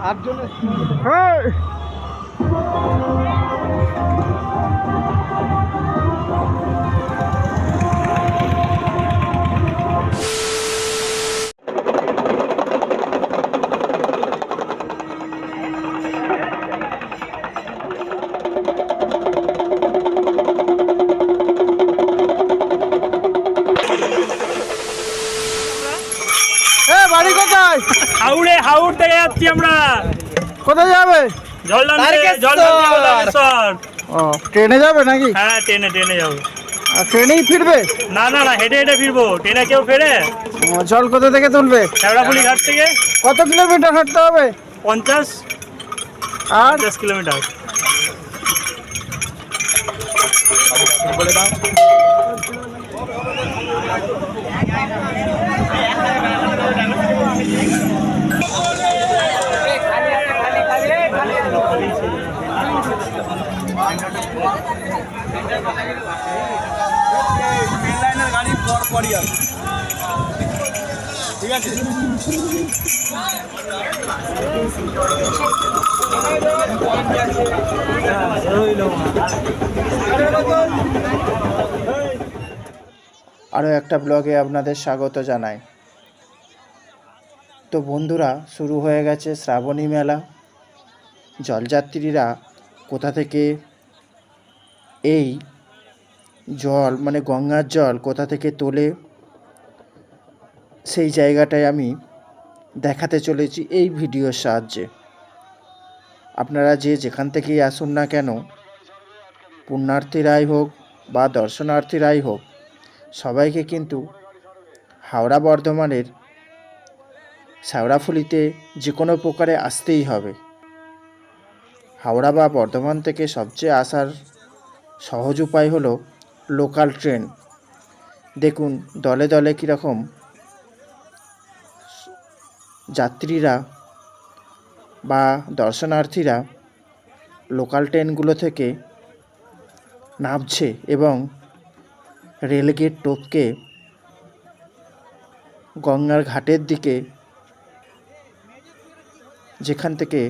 আটজনের হাওড় থেকে যাচ্ছি আমরা। কোথায় যাবে। ও ট্রেনে যাবে নাকি? হ্যাঁ ট্রেনে ট্রেনে যাব। আর ট্রেনেই ফিরবে? না না না হেঁটে হেঁটে ফিরবো। ট্রেনে কেউ ফেরে? জল কোথা থেকে তুলবে? শ্যাওড়াফুলি ঘাট থেকে। কত কিলোমিটার হাঁটতে হবে? পঞ্চাশ। আর? পঞ্চাশ কিলোমিটার। আরও একটা ব্লগে আপনাদের স্বাগত জানাই। তো বন্ধুরা, শুরু হয়ে গেছে শ্রাবণী মেলা। জলযাত্রীরা কোথা থেকে এই জল মানে গঙ্গার জল কোথা থেকে তোলে, সেই জায়গাটায় আমি দেখাতে চলেছি এই ভিডিওর সাহায্যে। আপনারা যে যেখান থেকেই আসুন না কেন পুণ্যার্থীরাই হোক বা দর্শনার্থীরাই হোক, সবাইকে কিন্তু হাওড়া বর্ধমানের শ্যাওড়াফুলিতে যে কোনো প্রকারে আসতেই হবে। হাওড়া বা বর্ধমান থেকে সবচেয়ে আসার সহজ উপায় হলো লোকাল ট্রেন। দেখুন দলে দলে কীরকম যাত্রীরা বা দর্শনার্থীরা লোকাল ট্রেনগুলো থেকে নামছে এবং রেলগেট টপকে গঙ্গার ঘাটের দিকে যেখান থেকে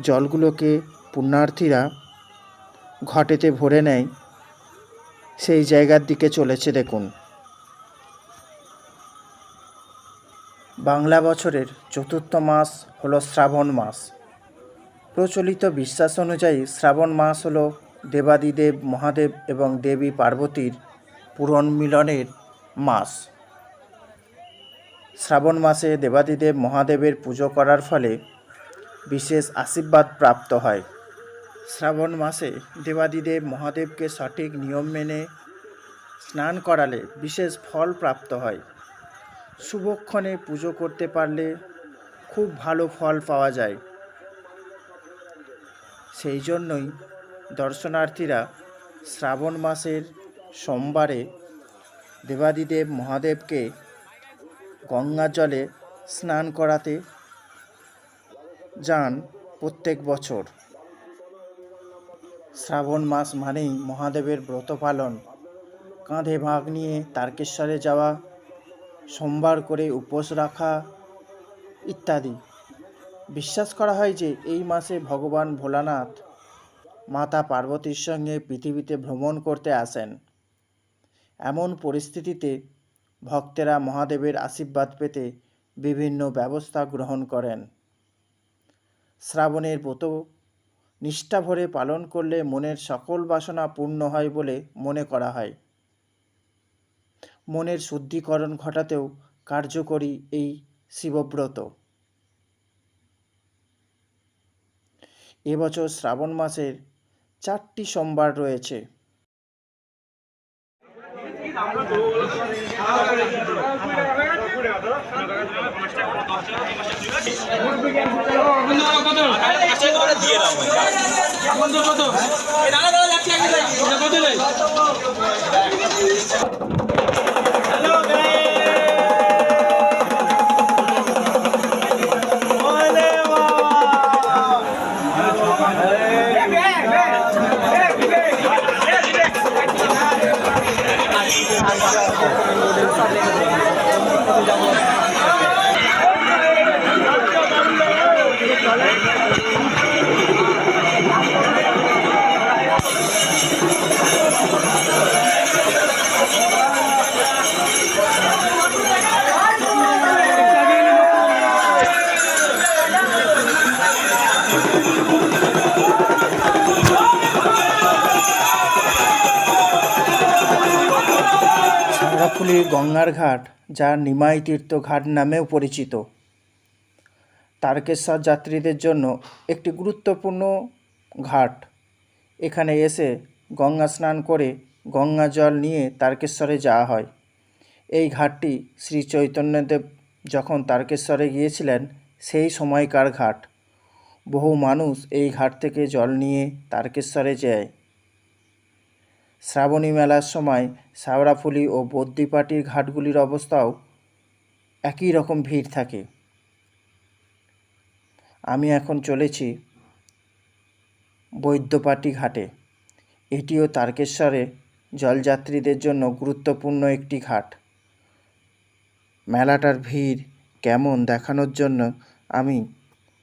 জলগুলোকে পুণ্যার্থীরা ঘটেতে ভরে নেয়, সেই জায়গার দিকে চলেছে দেখুন। বাংলা বছরের চতুর্থ মাস হলো শ্রাবণ মাস। প্রচলিত বিশ্বাস অনুযায়ী শ্রাবণ মাস হলো দেবাদিদেব, মহাদেব এবং দেবী পার্বতীর পূরণ মিলনের মাস। শ্রাবণ মাসে দেবাদিদেব, মহাদেবের পুজো করার ফলে বিশেষ আশীর্বাদ প্রাপ্ত হয়। শ্রাবণ মাসে দেবাদিদেব মহাদেবকে সঠিক নিয়ম মেনে স্নান করালে বিশেষ ফল প্রাপ্ত হয়। শুভক্ষণে পুজো করতে পারলে খুব ভালো ফল পাওয়া যায়। সেই জন্যই দর্শনার্থীরা শ্রাবণ মাসের সোমবারে দেবাদিদেব মহাদেবকে গঙ্গা জলে স্নান করাতে যান প্রত্যেক বছর। শ্রাবণ মাস মানেই মহাদেবের ব্রত পালন। কাঁধে ভাগ নিয়ে তারকেশ্বরে যাওয়া, সোমবার করে উপোস রাখা ইত্যাদি। বিশ্বাস করা হয় যে এই মাসে ভগবান ভোলানাথ মাতা পার্বতীর সঙ্গে পৃথিবীতে ভ্রমণ করতে আসেন। এমন পরিস্থিতিতে ভক্তেরা মহাদেবের আশীর্বাদ পেতে বিভিন্ন ব্যবস্থা গ্রহণ করেন। শ্রাবণের ব্রত নিষ্ঠাভরে পালন করলে মনের সকল বাসনা পূর্ণ হয় বলে মনে করা হয় মনের শুদ্ধিকরণ ঘটাতেও কার্যকরী এই শিবব্রত এবছর শ্রাবণ মাসের চারটি সোমবার রয়েছে কত শেওড়াফুলি গঙ্গার ঘাট, যা নিমাই তীর্থ ঘাট নামেও পরিচিত। তারকেশ্বর যাত্রীদের জন্য একটি গুরুত্বপূর্ণ ঘাট। এখানে এসে গঙ্গা স্নান করে গঙ্গা জল নিয়ে তারকেশ্বরে যাওয়া হয়। এই ঘাটটি শ্রী চৈতন্যদেব যখন তারকেশ্বরে গিয়েছিলেন, সেই সময়কার ঘাট। বহু মানুষ এই ঘাট থেকে জল নিয়ে তারকেশ্বরে যায়। শ্রাবণী মেলার সময় শ্যাওড়াফুলি ও বদ্যিপাটির ঘাটগুলির অবস্থাও একই রকম ভিড় থাকে। আমি এখন চলেছি বৈদ্যপাটি ঘাটে। এটিও তারকেশ্বরে জলযাত্রীদের জন্য গুরুত্বপূর্ণ একটি ঘাট। মেলাটার ভিড় কেমন দেখানোর জন্য আমি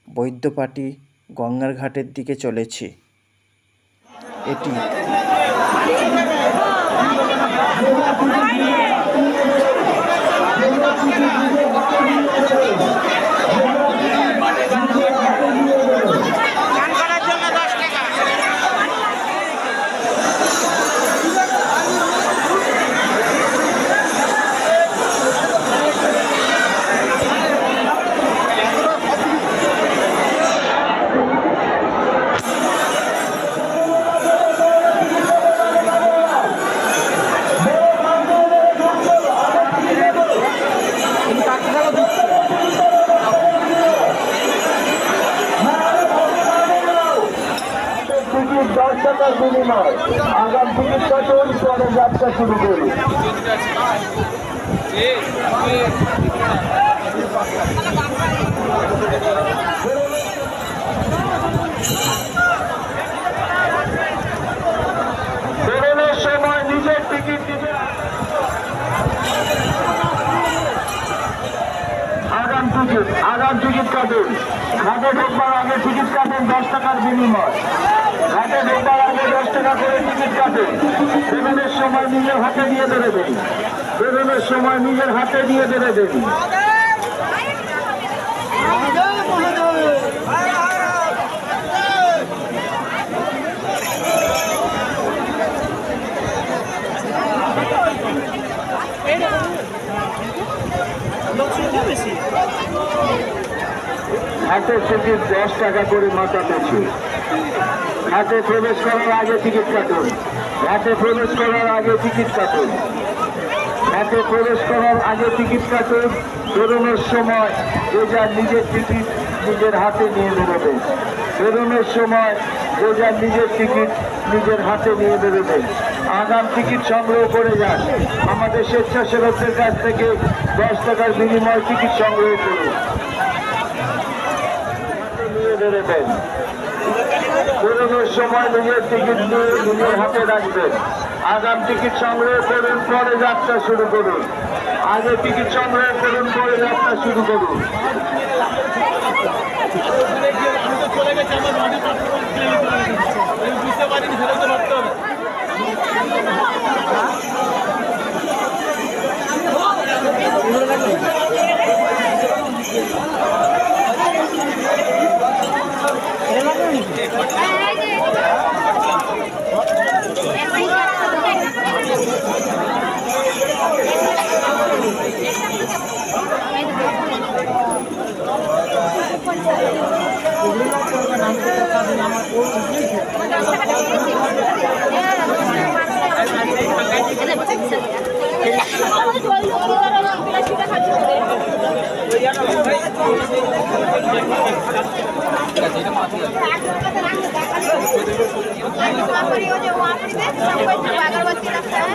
বৈদ্যপাটি গঙ্গার ঘাটের দিকে চলেছি। এটি Vamos lá, vamos lá. ঘাটে ঢোকবার আগে করে টিকিট কাটুন বেরোনোর সময় নিজের হাতে দিয়ে দেবে দিন বেরোনোর সময় নিজের হাতে দিয়ে দেবে দিন হাটের টিকিট দশ টাকা করে মাথা পিছু ঘাটে প্রবেশ করার আগে টিকিট কাটুন। ঘাটে প্রবেশ করার আগে টিকিট কাটুন। ঘাটে প্রবেশ করার আগে টিকিট কাটুন। বেরোনোর সময় যে যার নিজের টিকিট নিজের হাতে নিয়ে বেরোবেন। বেরোনোর সময় যে যার নিজের টিকিট নিজের হাতে নিয়ে বেরোবেন। আগাম টিকিট সংগ্রহ করে যান। আমাদের স্বেচ্ছাসেবকদের কাছ থেকে দশ টাকার বিনিময়ে টিকিট সংগ্রহ করুন। হাতে নিয়ে সময় নিজের টিকিট নিয়ে নিজের হাতে রাখবেন। আগাম টিকিট সংগ্রহ করুন, পরে যাত্রা শুরু করুন। আগে টিকিট সংগ্রহ করুন, পরে যাত্রা শুরু করুন। বুঝতে পারিনি সেটা তো ভাবতে হবে अगरबत्ती रखता है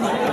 No.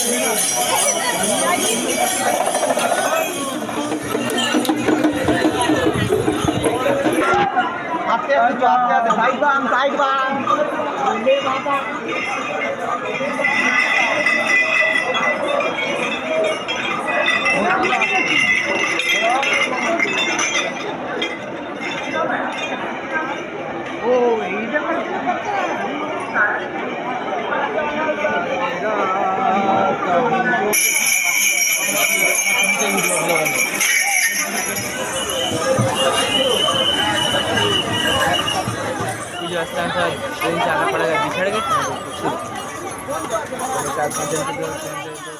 আস্তে আস্তে আস্তে আস্তে সাইড বাম সাইড বাম ও এইটা ट्रेन जाना पड़ेगा बिछड़ गए चार पाँच दिन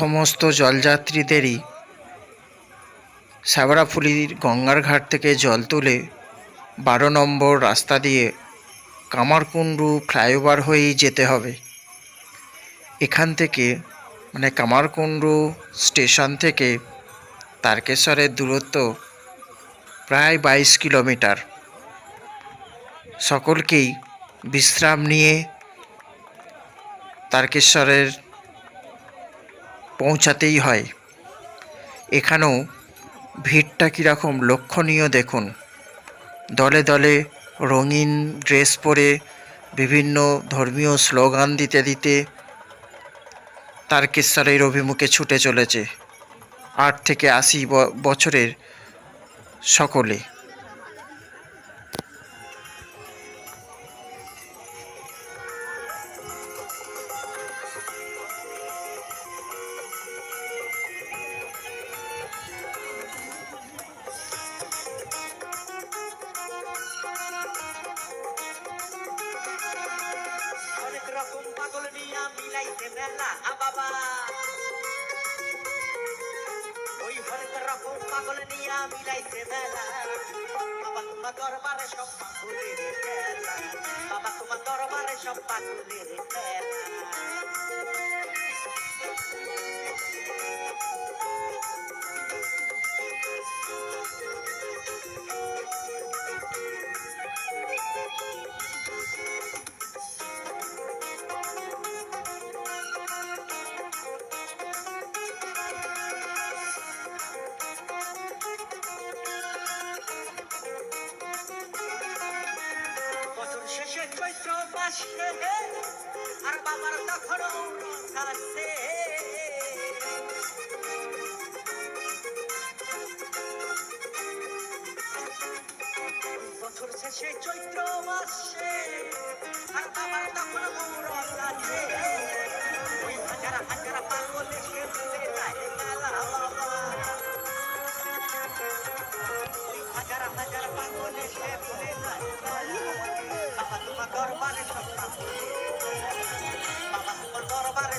সমস্ত জলযাত্রীদেরই শ্যাবরাফুলির গঙ্গার ঘাট থেকে জল তুলে বারো নম্বর রাস্তা দিয়ে কামারকুণ্ডু ফ্লাইওভার হয়েই যেতে হবে। এখান থেকে মানে কামারকুণ্ডু স্টেশন থেকে তারকেশ্বরের দূরত্ব প্রায় বাইশ কিলোমিটার। সকলকেই বিশ্রাম নিয়ে তারকেশ্বরের পৌঁছাতেই হয়। এখানেও ভিড়টা কীরকম লক্ষণীয় দেখুন। দলে দলে রঙিন ড্রেস পরে বিভিন্ন ধর্মীয় স্লোগান দিতে দিতে তারকেশ্বরের অভিমুখে ছুটে চলেছে। আট থেকে আশি বছরের সকলে। দরবারে সব পাগলের খেলা বাবা তোমার দরবারে সব পাগলের খেলা চৈত্র আর বাবার তখনও আছে বাবা দরবারে সব কাজ বাবা তোমার দরবারে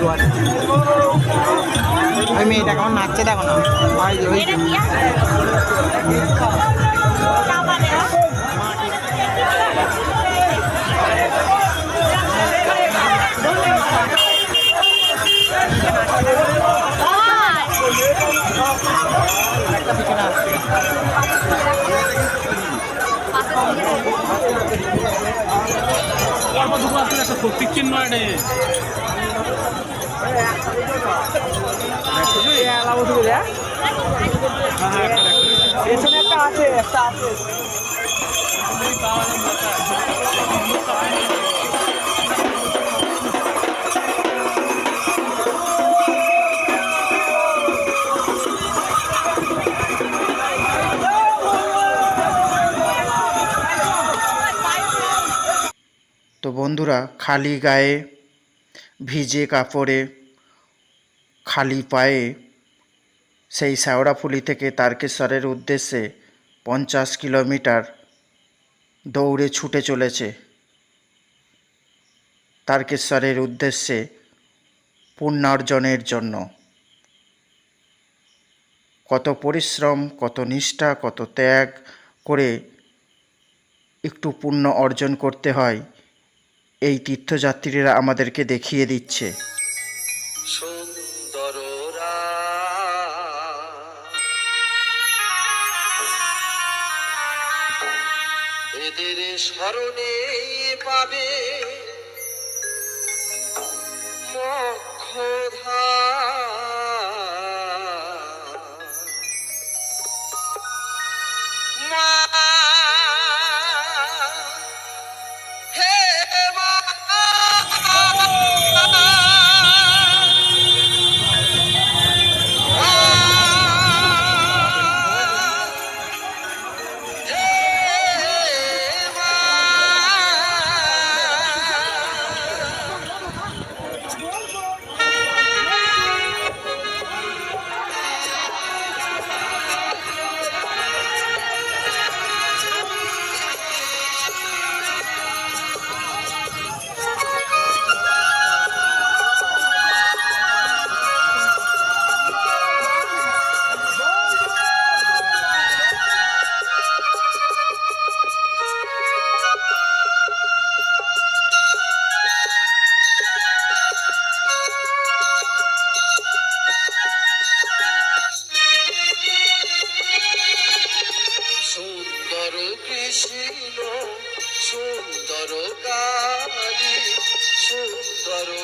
দুয়ারে। ওই মেয়েটা কেমন নাচছে দেখো না। ওই যে, ওই যে। একটা পিছনে আসছে তো বন্ধুরা খালি গায়ে ভিজে কাপড়ে খালি পায়ে সেই শেওড়াফুলি থেকে তারকেশ্বরের উদ্দেশ্যে পঞ্চাশ কিলোমিটার দৌড়ে ছুটে চলেছে। তারকেশ্বরের উদ্দেশ্যে পুণ্যার্জনের জন্য। কত পরিশ্রম, কত নিষ্ঠা, কত ত্যাগ করে একটু পুণ্য অর্জন করতে হয়, এই তীর্থযাত্রীরা আমাদেরকে দেখিয়ে দিচ্ছে। এদের স্মরণে পাবে। মা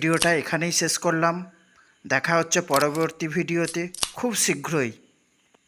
ভিডিওটা এখানেই শেষ করলাম। দেখা হচ্ছে পরবর্তী ভিডিওতে। খুব শীঘ্রই।